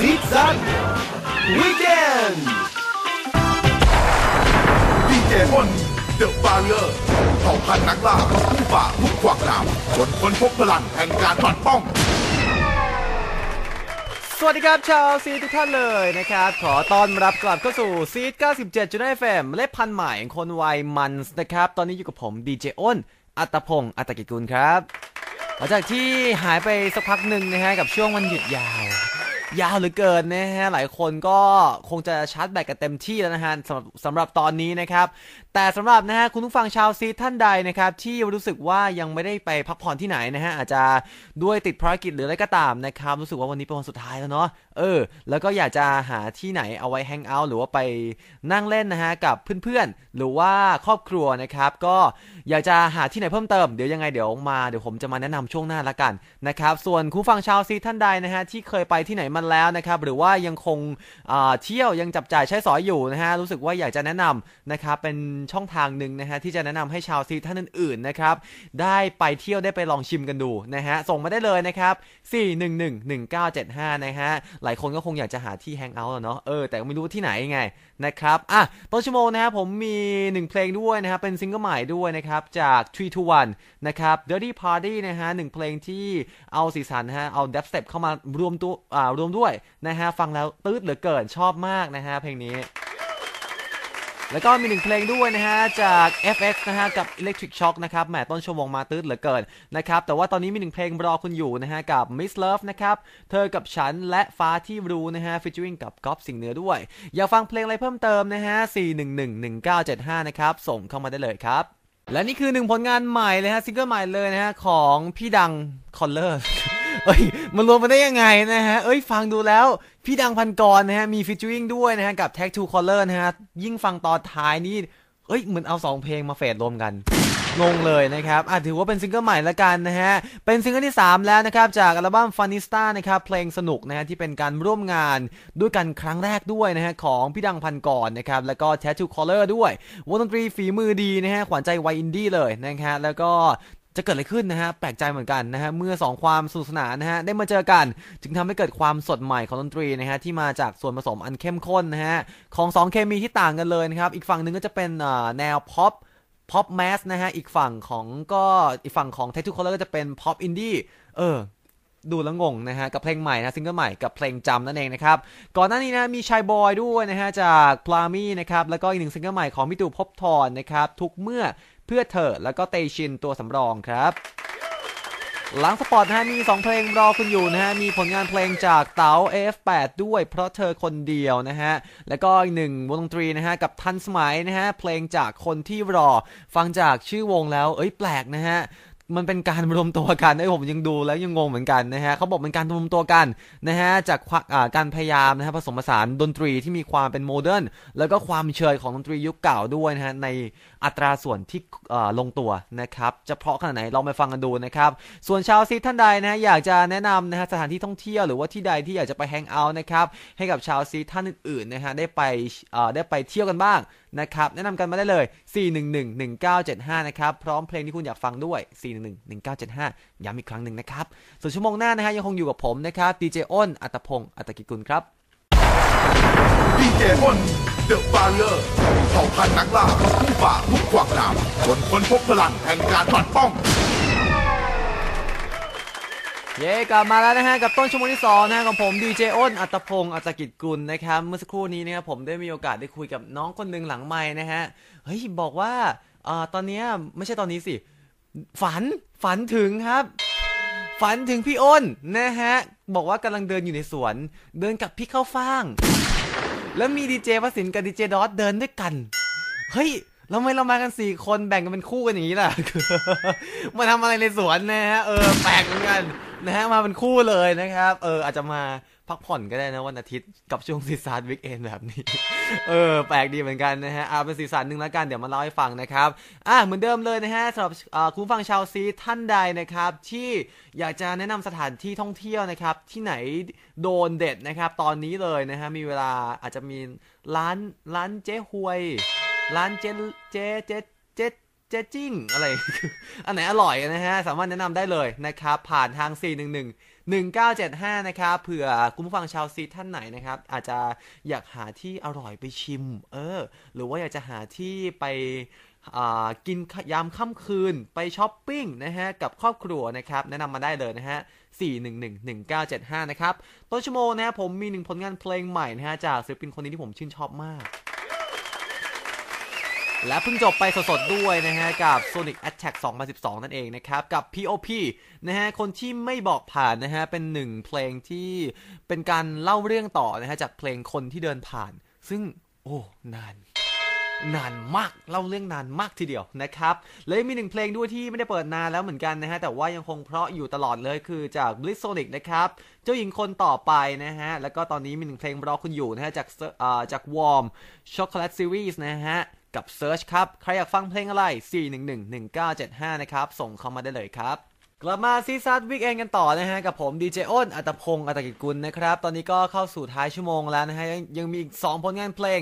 ซีซันวีแกนดีเจอ้นเดอะฟาเลอร์เผ่าพันธุ์นักล่าผู้ฝ่าทุกขวากหนามจนค้นพบพลังแห่งการปัดป้อง สวัสดีครับชาวซีทุกท่านเลยนะครับ ขอต้อนรับกลับเข้าสู่ซีด97จุดเฟมเล็บพันใหม่คนวัยมันส์นะครับ ตอนนี้อยู่กับผมดีเจอ้นอัตพงศ์อัตกิจกุลครับหลังจากที่หายไปสักพักหนึ่งนะฮะกับช่วงวันหยุดยาว ยาวเหลือเกินนะฮะหลายคนก็คงจะชาร์จแบตกันเต็มที่แล้วนะฮะสำหรับสำหรับตอนนี้นะครับ แต่สำหรับนะฮะคุณผู้ฟังชาวซีท่านใดนะครับที่รู้สึกว่ายังไม่ได้ไปพักผ่อนที่ไหนนะฮะอาจจะด้วยติดภารกิจหรืออะไรก็ตามนะครับรู้สึกว่าวันนี้เป็นวันสุดท้ายแล้วเนาะเออ แล้วก็อยากจะหาที่ไหนเอาไว้แฮงเอาท์หรือว่าไปนั่งเล่นนะฮะกับเพื่อนๆ หรือว่าครอบครัวนะครับ ก็อยากจะหาที่ไหนเพิ่มเติมเดี๋ยวยังไงเดี๋ยวมาเดี๋ยวผมจะมาแนะนำช่วงหน้าละกันนะครับส่วนคุณผู้ฟังชาวซีท่านใดนะฮะที่เคยไปที่ไหนมาแล้วนะครับหรือว่ายังคงอ่าเที่ยวยังจับจ่ายใช้สอยอยู่นะฮะรู้สึกว่าอยากจะแนะนำนะครับเป็นช่องทางหนึ่งนะฮะที่จะแนะนำให้ชาวซีท่านอื่นๆนะครับได้ไปเที่ยวได้ไปลองชิมกันดูนะฮะส่งมาได้เลยนะครับ 4111975 นะฮะหลายคนก็คงอยากจะหาที่แฮงเอาท์เนาะเออแต่ไม่รู้ที่ไหนไงนะครับอะต้นชั่วโมงนะฮะผมมี1เพลงด้วยนะครับเป็นซิงเกิลใหม่ด้วยนะครับจาก3 to 1นะครับ Dirty Party นะฮะหนึ่งเพลงที่เอาสีสันฮะเอา d ด p step เข้ามารวมตัวอ่ารวมด้วยนะฮะฟังแล้วตืดเหลือเกินชอบมากนะฮะเพลงนี้ แล้วก็มีหนึ่งเพลงด้วยนะฮะจาก FX นะฮะกับ Electric Shock นะครับแหมต้นชั่วโมงมาตืดเหลือเกินนะครับแต่ว่าตอนนี้มีหนึ่งเพลงรอคุณอยู่นะฮะกับ Miss Love นะครับเธอกับฉันและฟ้าที่รู้นะฮะ featuring กับก๊อฟสิงเหนือด้วย อยากฟังเพลงอะไรเพิ่มเติมนะฮะ 4111975 นะครับส่งเข้ามาได้เลยครับ และนี่คือหนึ่งผลงานใหม่เลยฮะซิงเกิลใหม่เลยนะฮะของพี่ดังคอนเลอร์ เอ้ยมันรวมมาได้ยังไงนะฮะ เอ้ยฟังดูแล้ว พี่ดังพันกรนะฮะ มีฟิช u ริ n งด้วยนะฮะ กับ Tag to Color นะฮะ ยิ่งฟังตอนท้ายนี่เอ้ยเหมือนเอาสองเพลงมาเฟดรวมกันงงเลยนะครับอะถือว่าเป็นซิงเกิลใหม่ละกันนะฮะ เป็นซิงเกิลที่ 3 แล้วนะครับ จากอัลบั้ม Funista นะครับ เพลงสนุกนะฮะ ที่เป็นการร่วมงานด้วยกันครั้งแรกด้วยนะฮะ ของพี่ดังพันกรนะครับ แล้วก็ Tattoo Color ด้วยวงดนตรีฝีมือดีนะฮะ ขวัญใจวัยอินดี้เลยนะฮะแล้วก็ จะเกิดอะไรขึ้นนะฮะแปลกใจเหมือนกันนะฮะเมื่อ 2 ความสนุกสนานนะฮะได้มาเจอกันจึงทำให้เกิดความสดใหม่ของดนตรีนะฮะที่มาจากส่วนผสมอันเข้มข้นนะฮะของ 2 เคมีที่ต่างกันเลยนะครับอีกฝั่งหนึ่งก็จะเป็นอ่าแนวพ็อปพ็อปแมสนะฮะอีกฝั่งของก็อีกฝั่งของ Tattoo Color ก็จะเป็นพ็อปอินดี้เออดูแล้วงงนะฮะกับเพลงใหม่นะซิงเกิลใหม่กับเพลงจำนั่นเองนะครับก่อนหน้านี้นะมีชายบอยด้วยนะฮะจากพลามี่นะครับแล้วก็อีกหนึ่งซิงเกิลใหม่ของพี่ตู่พบทรนะครับทุกเมื่อ เพื่อเธอแล้วก็เตชินตัวสำรองครับ หลังสปอร์ตนะฮะมี 2 เพลงรอคุณอยู่นะฮะ มีผลงานเพลงจากเต๋า AF8 ด้วยเพราะเธอคนเดียวนะฮะ แล้วก็อีกหนึ่งวงดนตรีนะฮะ กับทันสมัยนะฮะ เพลงจากคนที่รอฟังจากชื่อวงแล้ว เอ้ยแปลกนะฮะ มันเป็นการรวมตัวกันไอ้ผมยังดูแล้วยังงงเหมือนกันนะฮะเขาบอกเป็นการรวมตัวกันนะฮะจากควอ่าการพยายามนะฮะผสมผสานดนตรีที่มีความเป็นโมเดิร์นแล้วก็ความเชยของดนตรียุคเก่าด้วยนะฮะในอัตราส่วนที่ลงตัวนะครับจะเพราะขนาดไหนลองไปฟังกันดูนะครับส่วนชาวซีท่านใดนะฮะอยากจะแนะนำนะฮะสถานที่ท่องเที่ยวหรือว่าที่ใดที่อยากจะไปแฮงเอาท์นะครับให้กับชาวซีท่านอื่นๆนะฮะได้ไปได้ไปเที่ยวกันบ้างนะครับแนะนำกันมาได้เลย 4111975 นะครับพร้อมเพลงที่คุณอยากฟังด้วย4111975 ย้ำอีกครั้งหนึ่งนะครับ ส่วนชั่วโมงหน้านะฮะยังคงอยู่กับผมนะครับดีเจอ้นอัตพงศ์อัตกิจกุลครับดีเจอ้นเดอะฟาเลอร์เผ่าพันธุ์นักล่าผู้ฝ่าทุกขวากหนามจนค้นพบพลังแห่งการปัดป้องเย้กลับมาแล้วนะฮะกับต้นชั่วโมงที่สองนะฮะของผมดีเจอ้นอัตพงศ์อัตกิจกุลนะครับเมื่อสักครู่นี้นะครับผมได้มีโอกาสได้คุยกับน้องคนหนึ่งหลังไม้นะฮะเฮ้ยบอกว่าอ่าตอนเนี้ยไม่ใช่ตอนนี้สิ ฝันฝันถึงครับ ฝันถึงพี่อ้นนะฮะ บอกว่ากำลังเดินอยู่ในสวน เดินกับพี่เข้าฟ่าง แล้วมีดีเจวสินกับดีเจดอสเดินด้วยกัน เฮ้ยเราไม่เรามากันสี่คนแบ่งกันเป็นคู่กันอย่างนี้ล่ะมาทำอะไรในสวนนะฮะเออแปลกเหมือนกันนะฮะมาเป็นคู่เลยนะครับ เอออาจจะมา พักผ่อนก็ได้นะวันอาทิตย์กับช่วงซีซาร์วิกเอนแบบนี้ เออ แปลกดีเหมือนกันนะฮะเอาเป็นสีสันหนึ่งแล้วกัน เดี๋ยวมาเล่าให้ฟังนะครับ อะเหมือนเดิมเลยนะฮะสำหรับคุณฟังชาวซีท่านใดนะครับ ที่อยากจะแนะนำสถานที่ท่องเที่ยวนะครับ ที่ไหนโดนเด็ดนะครับ ตอนนี้เลยนะฮะมีเวลาอาจจะมีร้านร้านเจ๊หวย ร้านเจ๊เจ๊เจ๊เจ๊เจ๊จิ้งอะไร อันไหนอร่อยนะฮะสามารถแนะนำได้เลยนะครับ ผ่านทาง 411 1975 นะครับ เผื่อคุณผู้ฟังชาวซีท่านไหนนะครับ อาจจะอยากหาที่อร่อยไปชิม เออ หรือว่าอยากจะหาที่ไปกินยามค่ำคืนไปช้อปปิ้งนะฮะ กับครอบครัวนะครับ แนะนำมาได้เลยนะฮะ 4111975 นะครับ ต้นชั่วโมงนะฮะผมมีหนึ่งผลงานเพลงใหม่นะฮะ จากศิลปินคนนี้ที่ผมชื่นชอบมาก และเพิ่งจบไปสดๆด้วยนะฮะกับ Sonic Attack 2012 นั่นเองนะครับ กับ POP นะฮะคนที่ไม่บอกผ่านนะฮะเป็นหนึ่งเพลงที่เป็นการเล่าเรื่องต่อนะฮะจากเพลงคนที่เดินผ่าน ซึ่งโอ้นานนานมากเล่าเรื่องนานมากทีเดียวนะครับเลยมีหนึ่งเพลงด้วยที่ไม่ได้เปิดนานแล้วเหมือนกันนะฮะแต่ว่ายังคงเพราะอยู่ตลอดเลยคือจาก Bliss Sonic นะครับเจ้าหญิงคนต่อไปนะฮะแล้วก็ตอนนี้มีหนึ่งเพลงรอคุณอยู่นะฮะจากอ่าจาก Warm Chocolate Series นะฮะ กับ Search ครับ ใครอยากฟังเพลงอะไร 4111975 นะครับ ส่งเข้ามาได้เลยครับ กลับมาซีซัดวิกเอนกันต่อนะฮะ กับผมดีเจอ้นอัตพงศ์อัตกิจกุลนะครับ ตอนนี้ก็เข้าสู่ท้ายชั่วโมงแล้วนะฮะยังยังมีอีก 2 ผลงานเพลง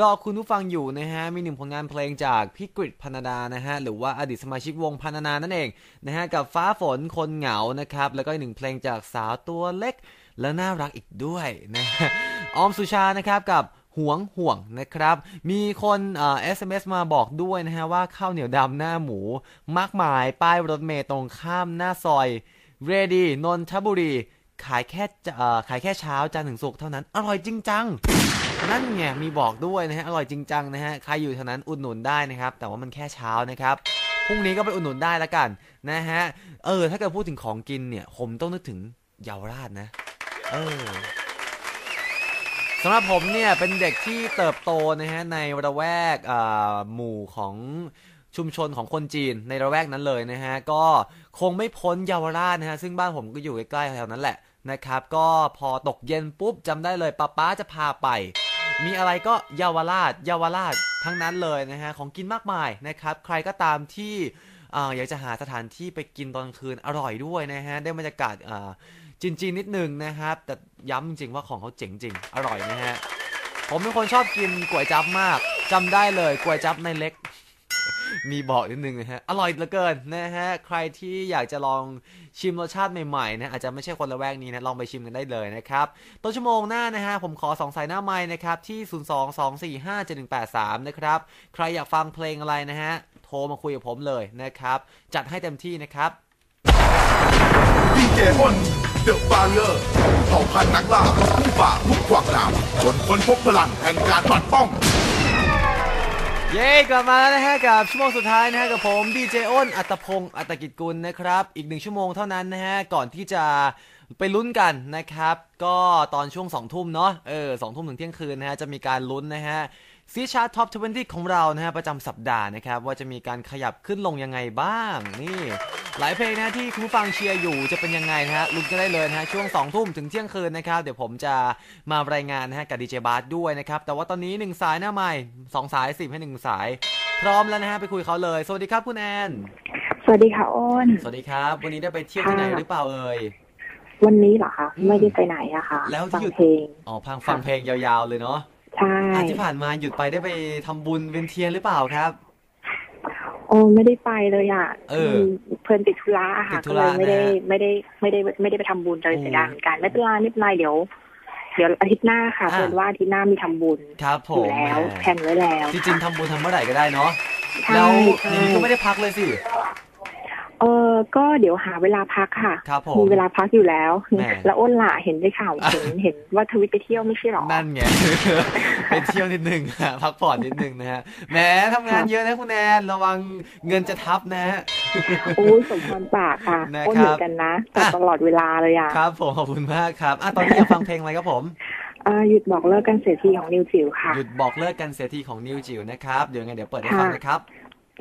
รอคุณผู้ฟังอยู่นะฮะ มีหนึ่งผลงานเพลงจากพี่กฤษพนดานะฮะ หรือว่าอดีตสมาชิกวงพนนานั่นเองนะฮะกับฟ้าฝนคนเหงานะครับแล้วก็อีกหนึ่งเพลงจากสาวตัวเล็กและน่ารักอีกด้วยนะฮะออมสุชานะครับกับ ห่วงห่วงนะครับ มีคนเอ่อ SMS มาบอกด้วยนะฮะว่าข้าวเหนียวดำหน้าหมู มากมายป้ายรถเมย์ตรงข้ามหน้าซอยเรดีนนทบุรี ขายแค่เอ่อขายแค่เช้าจันทร์ถึงศุกร์เท่านั้น อร่อยจริงจังนั่นไงมีบอกด้วยนะฮะอร่อยจริงจังนะฮะใครอยู่แถวนั้นอุดหนุนได้นะครับ แต่ว่ามันแค่เช้านะครับพรุ่งนี้ก็ไปอุดหนุนได้ละกันนะฮะเออถ้าเกิดพูดถึงของกินเนี่ย ผมต้องนึกถึงเยาวราชนะ เออำหรับผมเนี่ยเป็นเด็กที่เติบโตนะฮะในระแวกหมู่ของชุมชนของคนจีนในระแวกนั้นเลยนะฮะก็คงไม่พ้นเยาวราชนะฮะซึ่งบ้านผมก็อยู่ใกล้ๆแถวนั้นแหละนะครับ ก็พอตกเย็นปุ๊บจำได้เลยป้าป้าจะพาไป มีอะไรก็เยาวราชเยาวราชทั้งนั้นเลยนะฮะของกินมากมายนะครับ ใครก็ตามที่ออยากจะหาสถานที่ไปกินตอนคืนอร่อยด้วยนะฮะได้บรรยากาศ อ่าจีนนิดนึงนะครับ แต่ย้ำจริงว่าของเขาเจ๋งจริง อร่อยนะฮะ ผมเป็นคนชอบกินก๋วยจั๊บมากจำได้เลยก๋วยจั๊บในเล็ก มีบอกนิดนึงนะฮะ อร่อยเหลือเกินนะฮะ ใครที่อยากจะลองชิมรสชาติใหม่ๆนะ อาจจะไม่ใช่คนละแวกนี้นะ ลองไปชิมกันได้เลยนะครับ ต้นชั่วโมงหน้านะฮะ ผมขอสองสายหน้าไม้นะครับ ที่ 022457183 นะครับ ใครอยากฟังเพลงอะไรนะฮะ โทรมาคุยกับผมเลยนะครับ จัดให้เต็มที่นะครับดีเจอ้น เดอะฟาเลอร์เผ่าพันธุ์นักล่าผู้ฝ่าทุกขวากหนามจนค้นพบพลังแห่งการปัดป้อง เย้กลับมาแล้วนะฮะกับชั่วโมงสุดท้ายนะฮะกับผมดีเจอ้นอัตพงศ์อัตกิจกุลนะครับ อีกหนึ่งชั่วโมงเท่านั้นนะฮะก่อนที่จะไปลุ้นกันนะครับ ก็ตอนช่วง2องทุ่มเนาะเออสองทุ่มถึงเที่ยงคืนนะฮะจะมีการลุ้นนะฮะ ซีชาร์ตท็อป20 ของเรานะฮะประจำสัปดาห์นะครับว่าจะมีการขยับขึ้นลงยังไงบ้าง นี่ หลายเพลงนะที่คุณผู้ฟังเชียร์อยู่จะเป็นยังไงนะฮะลุ้นกันได้เลยนะฮะช่วง2องทุ่มถึงเที่ยงคืนนะครับ เดี๋ยวผมจะมารายงานนะฮะกับดีเจบาร์ด้วยนะครับ แต่ว่าตอนนี้หนึ่งสายหน้าใหม่สองสายสิบให้หนึ่งสาย พร้อมแล้วนะฮะไปคุยเขาเลย สวัสดีครับคุณแอนสวัสดีค่ะอ้นสวัสดีครับ วันนี้ได้ไปเที่ยวที่ไหนค่ะหรือเปล่าเอ่ยวันนี้เหรอคะอืมไม่ได้ไปไหนอะค่ะแล้วฟังหยุดเพลงอ๋อพังฟังเพลงยาวๆเลยเนาะ ใช่อะที่ผ่านมาหยุดไปได้ไปทำบุญเวียนเทียนหรือเปล่าครับ โอ้ไม่ได้ไปเลยอะเออมเพื่อนติดธุระอะติค่ะดธุก็เลระยไม่ได้นะฮะไม่ได้ไม่ได้ไม่ได้ไปทำบุญเลยโอ้เสียดายเหมือนกันไม่เป็นไรไม่เป็นไรเดี๋ยว เดี๋ยวอาทิตย์หน้าค่ะอะ เพื่อนว่าอาทิตย์หน้ามีทำบุญครับผอยู่มแล้วแหมแผนไว้แล้ว จริงๆทำบุญทำเมื่อไหร่ก็ได้เนาะใช่แล้วอใช่ย่างนี้ก็ไม่ได้พักเลยสิ เออก็เดี๋ยวหาเวลาพักค่ะครับผมมีเวลาพักอยู่แล้ว แหมแล้วอ้นล่ะเห็นได้ข่าวเห็นเห็นว่าทวิตไปเที่ยวไม่ใช่หรอ นั่นไง ไปเที่ยวนิดนึงฮะพักผ่อนนิดนึงนะฮะแหมทำงานเยอะนะคุณแอนระวังเงินจะทับนะฮะ โอ้ยสมพรปากค่ะนะครับ อ้นเหมือนกันนะแต่อะตลอดเวลาเลยอะครับผมขอบคุณมากครับอะตอนนี้อยากฟังเพลงอะไรครับผมอ่าหยุดบอกเลิกกันเสียทีของนิวจิ๋วค่ะ หยุดบอกเลิกกันเสียทีของนิวจิ๋วนะครับ เดี๋ยวยังไงเดี๋ยวเปิดให้ค่ะฟังนะครับ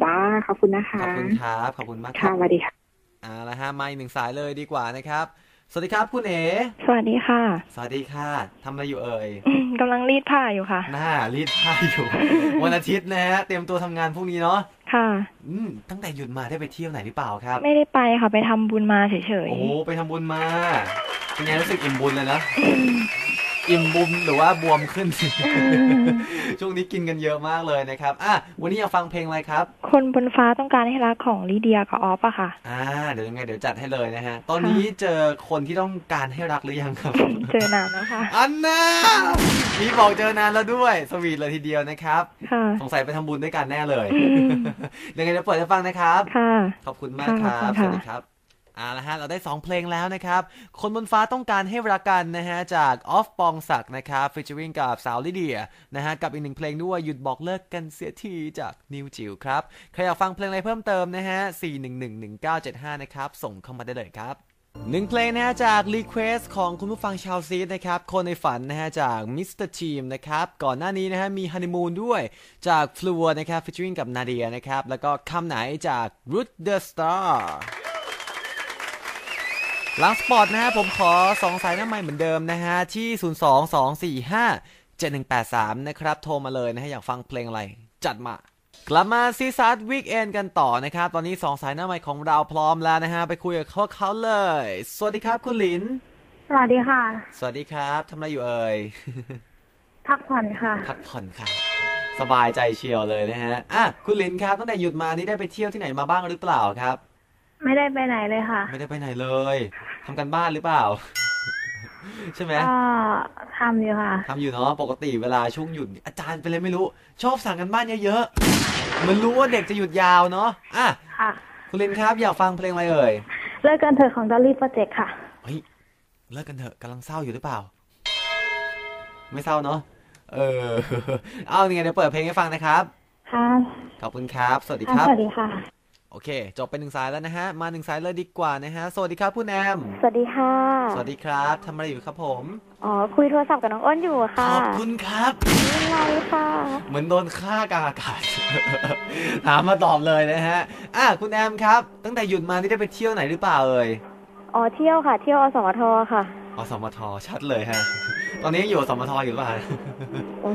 จ้าขอบคุณนะคะขอบคุณครับขอบคุณมากคค่ะรับสวัสดีค่ะเอาละฮะมาอีกหนึ่งสายเลยดีกว่านะครับ สวัสดีครับคุณเอ๋สวัสดีค่ะ สวัสดีค่ะทำอะไรอยู่เอ่ยกำลังรีดผ้าอยู่ค่ะหน้ารีดผ้าอยู่ วันอาทิตย์นะฮะเตรียมตัวทำงานพรุ่งนี้เนาะค่ะอืมตั้งแต่หยุดมาได้ไปเที่ยวไหนหรือเปล่าครับ ไม่ได้ไปค่ะไปทำบุญมาเฉยโอ้โหไปทำบุญมาเป็นไงรู้สึกอิ่มบุญเลยนะๆ อิ่มบุมหรือว่าบวมขึ้น ช่วงนี้กินกันเยอะมากเลยนะครับอะวันนี้อยากฟังเพลงอะไรครับ คนบนฟ้าต้องการให้รักของลิเดียกับออฟอะค่ะ อ่า เดี๋ยวยังไงเดี๋ยวจัดให้เลยนะฮะ ตอนนี้เจอคนที่ต้องการให้รักหรือยังครับ เจอนานแล้วค่ะ อันน่ามีบอกเจอนานแล้วด้วย สวีทเลยทีเดียวนะครับ ค่ะ สงสัยไปทำบุญด้วยกันแน่เลยอืมยังไงเดี๋ยวเปิดให้ฟังนะครับ ค่ะ ขอบคุณมากครับค่ะขอบสคุณค่ะวัสดีครับ เอาละฮะเราได้ 2 เพลงแล้วนะครับ คนบนฟ้าต้องการให้รักกันนะฮะจากออฟปองศักนะครับฟิชเชอริงกับสาวลิเดียนะฮะกับอีกหนึ่งเพลงด้วยหยุดบอกเลิกกันเสียทีจากนิวจิวครับ ใครอยากฟังเพลงอะไรเพิ่มเติมนะฮะ 4111975 นะครับ ส่งเข้ามาได้เลยครับหนึ่งเพลงนะฮะจาก Request ของคุณผู้ฟังชาวซีดนะครับ คนในฝันนะฮะจาก Mr. Team นะครับ ก่อนหน้านี้นะฮะมี Honeymoon ด้วยจาก Fluor นะครับ featuring กับ Nadia นะครับ แล้วก็คำไหนจาก Root the Star ห ลังสปอร์ตนะฮะผมขอ 2 สายหน้าใหม่เหมือนเดิมนะฮะ ที่ 022457183 นะครับ โทรมาเลยนะฮะ อยากฟังเพลงอะไร จัดมา กลับมาซีซัสวีคเอนกันต่อนะครับ ตอนนี้ 2 สายหน้าใหม่ของเราพร้อมแล้วนะฮะ ไปคุยกับเขาเขาเลย สวัสดีครับคุณหลิน สวัสดีค่ะ สวัสดีครับทำอะไรอยู่เอ่ย พักผ่อนค่ะ พักผ่อนครับสบายใจเชียวเลยนะฮะอะคุณหลินครับตั้งแต่หยุดมานี่ได้ไปเที่ยวที่ไหนมาบ้างหรือเปล่าครับ ไม่ได้ไปไหนเลยค่ะไม่ได้ไปไหนเลยทำกันบ้านหรือเปล่า ใช่ไหมก็ทำอยู่ค่ะ ทำอยู่เนาะปกติเวลาช่วงหยุดอาจารย์เป็นเลยไม่รู้ ชอบสั่งกันบ้านเยอะๆเหมันรู้ว่าเด็กจะหยุดยาวเนาะอะค่ะ คุณลินครับอยากฟังเพลงอะไรเอ่ยเลิกกันเถอะของดอลลี่โปรเจกต์ค่ะ เฮ้ยเลิกกันเถอะกำลังเศร้าอยู่หรือเปล่า ไม่เศร้าเนาะเออ เอายังไงเดี๋ยวเปิดเพลงให้ฟังนะครับ ค่ะขอบคุณครับ สวัสดีค่ะครับ สวัสดีค่ะ โอเค จบไปหนึ่งสายแล้วนะฮะ มาหนึ่งสายเลยดีกว่านะฮะ สวัสดีครับคุณแอม สวัสดีค่ะ สวัสดีครับทำอะไรอยู่ครับผม อ๋อ คุยโทรศัพท์กับน้องอ้นอยู่ขค่ะอบคุณครับไม่เป็นไรค่ะ เหมือนโดนฆ่ากลางอากาศ ถามมาตอบเลยนะฮะ อะคุณแอมครับ ตั้งแต่หยุดมานี่ได้ไปเที่ยวไหนหรือเปล่าเอ่ย อ๋อ เที่ยวค่ะ เที่ยวอสมทค่ะ อสมทชัดเลยฮะ ตอนนี้ยังอยู่อสมทอยู่หรือเปล่า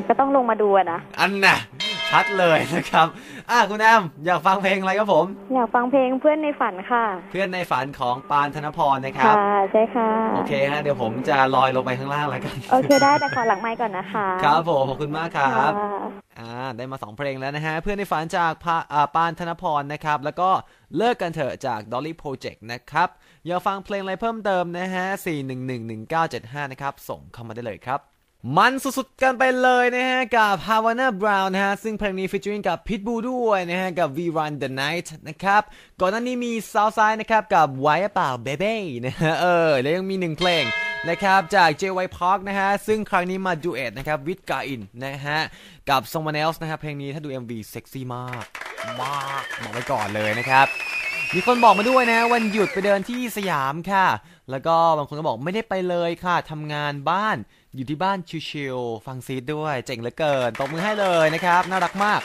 ก็ต้องลงมาดูอะนะ อันน่ะ ชัดเลยนะครับ อะคุณแอมอยากฟังเพลงอะไรครับผม อยากฟังเพลงเพื่อนในฝันค่ะ เพื่อนในฝันของปานธนพรนะครับ ค่ะใช่ค่ะ โอเคฮะเดี๋ยวผมจะลอยลงไปข้างล่างแล้วกัน โอเคได้แต่ขอหลังไมค์ก่อนนะคะ ครับผมขอบคุณมากครับค่ะอ่าได้มา 2 เพลงแล้วนะฮะ เพื่อนในฝันจากพาอ่าปานธนพรนะครับ แล้วก็เลิกกันเถอะจาก Dolly Project นะครับ อยากฟังเพลงอะไรเพิ่มเติมนะฮะ 4111975 นะครับ ส่งเข้ามาได้เลยครับ มันสุดๆกันไปเลยนะฮะ กับ Havana Brown นะฮะ ซึ่งเพลงนี้ฟีเจอริงกับ Pitbull ด้วยนะฮะ กับ We Run the Night นะครับ ก่อนหน้านี้มี Southside นะครับ กับ Why เปล่า Baby นะฮะ เออ แล้วยังมีหนึ่งเพลงนะครับ จาก JY Park นะฮะ ซึ่งครั้งนี้มาดูเอทนะครับวิดกาอินนะฮะ กับ Someone Else นะครับเพลงนี้ถ้าดู MV เซ็กซี่มาก มาก บอกไว้ก่อนเลยนะครับมีคนบอกมาด้วยนะ วันหยุดไปเดินที่สยามค่ะ แล้วก็บางคนก็บอกไม่ได้ไปเลยค่ะทำงานบ้าน อยู่ที่บ้านชิลๆฟังซีดด้วยเจ๋งเหลือเกินตบมือให้เลยนะครับ น่ารักมาก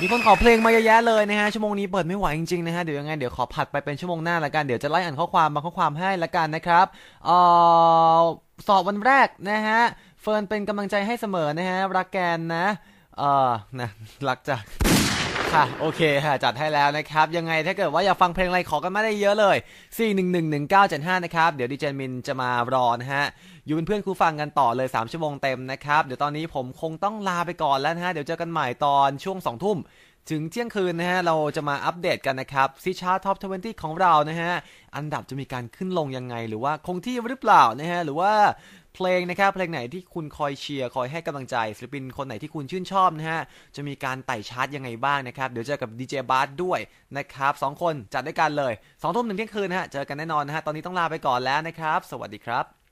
มีคนขอเพลงมาเยอะแยะเลยนะฮะชั่วโมงนี้เปิดไม่ไหวจริงๆนะฮะเดี๋ยวยังไงเดี๋ยวขอผัดไปเป็นชั่วโมงหน้าละกันเดี๋ยวจะไล่อ่านข้อความบางข้อความให้ละกันนะครับเอ่อสอบวันแรกนะฮะเฟิร์นเป็นกำลังใจให้เสมอนะฮะรักแกนนะเอ่อนะรักจาก ค่ะโอเคค่ะจัดให้แล้วนะครับ ยังไงถ้าเกิดว่าอยากฟังเพลงอะไรขอกันมาได้เยอะเลย 4111975 นะครับ เดี๋ยวดีเจมินจะมารอนะฮะ อยู่เป็นเพื่อนครูฟังกันต่อเลย 3 ชั่วโมงเต็มนะครับ เดี๋ยวตอนนี้ผมคงต้องลาไปก่อนแล้วนะฮะ เดี๋ยวเจอกันใหม่ตอนช่วง 2 ทุ่มถึงเที่ยงคืนนะฮะ เราจะมาอัปเดตกันนะครับซีชาร์ท็อป 20 ของเรานะฮะ อันดับจะมีการขึ้นลงยังไง หรือว่าคงที่หรือเปล่านะฮะ หรือว่า เพลงนะครับเพลงไหนที่คุณคอยเชียร์คอยให้กำลังใจศิลปินคนไหนที่คุณชื่นชอบนะฮะจะมีการไต่ชาร์ตยังไงบ้างนะครับเดี๋ยวเจอกับดีเจบาร์ด้วยนะครับสองคนจัดด้วยกันเลยสองทุ่มหนึ่งเที่ยงคืนนะฮะเจอกันแน่นอนนะฮะตอนนี้ต้องลาไปก่อนแล้วนะครับ สวัสดีครับ